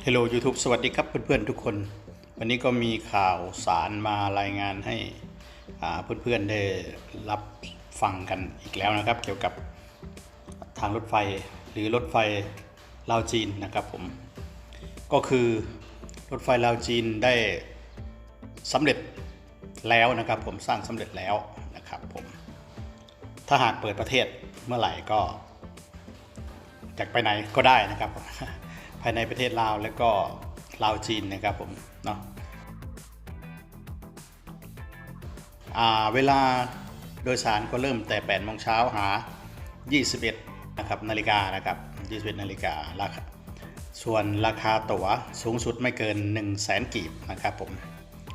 Hello YouTube สวัสดีครับเพื่อนๆทุกคน วันนี้ก็มีข่าวสารมารายงานให้อ่าเพื่อนๆได้รับฟังกันอีกแล้วนะครับ เกี่ยวกับทางรถไฟหรือรถไฟลาวจีนนะครับผม ก็คือรถไฟลาวจีนได้สำเร็จแล้วนะครับผมสร้างสำเร็จแล้วนะครับผมถ้าหากเปิดประเทศเมื่อไหร่ก็จากไปไหนก็ได้นะครับ ภายในประเทศลาวแล้วก็ลาวจีนนะครับผมเนาะเวลาโดยสารก็เริ่มแต่8โมงเช้าหา 21นะครับนาฬิกานะครับ21นาฬิการาคาส่วนราคาตั๋วสูงสุดไม่เกิน 1 0 0 0 0แสนกีบนะครับผม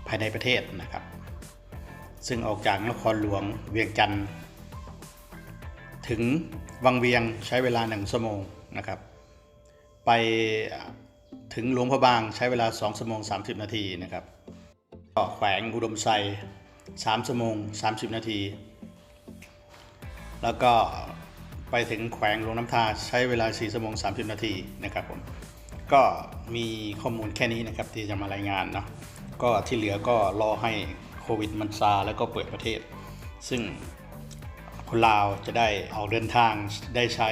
ภายในประเทศนะครับ ซึ่งออกจากนครหลวงเวียงจันทร์ถึงวังเวียงใช้เวลา 1 ชั่วโมงนะครับ ไปถึงหลวงพระบางใช้เวลา 2 ชั่วโมง 30 นาทีนะครับก็แขวงอุดมไซ3ชั่วโมง 30 นาที แล้วก็ไปถึงแขวงหลวงน้ำทาใช้เวลา 4 ชั่วโมง 30 นาทีนะครับผมก็มีข้อมูลแค่นี้นะครับที่จะมารายงานเนาะก็ที่เหลือก็รอให้โควิดมันซาแล้วก็เปิดประเทศ ซึ่งคนลาวจะได้ออกเดินทางได้ใช้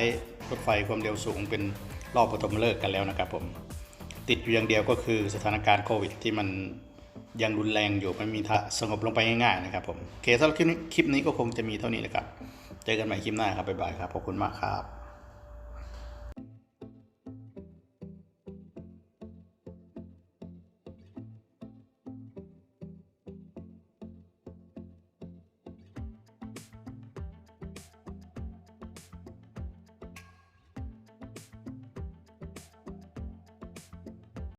รถไฟความเร็วสูงเป็น รอบปฐมฤกษ์กันแล้วนะครับผม ติดอยู่อย่างเดียวก็คือสถานการณ์โควิดที่มันยังรุนแรงอยู่ไม่มีทางสงบลงไปง่ายๆนะครับผมโอเคสำหรับคลิปนี้คลิปนี้ก็คงจะมีเท่านี้แหละครับ เจอกันใหม่คลิปหน้าครับบ๊ายบายครับขอบคุณมากครับ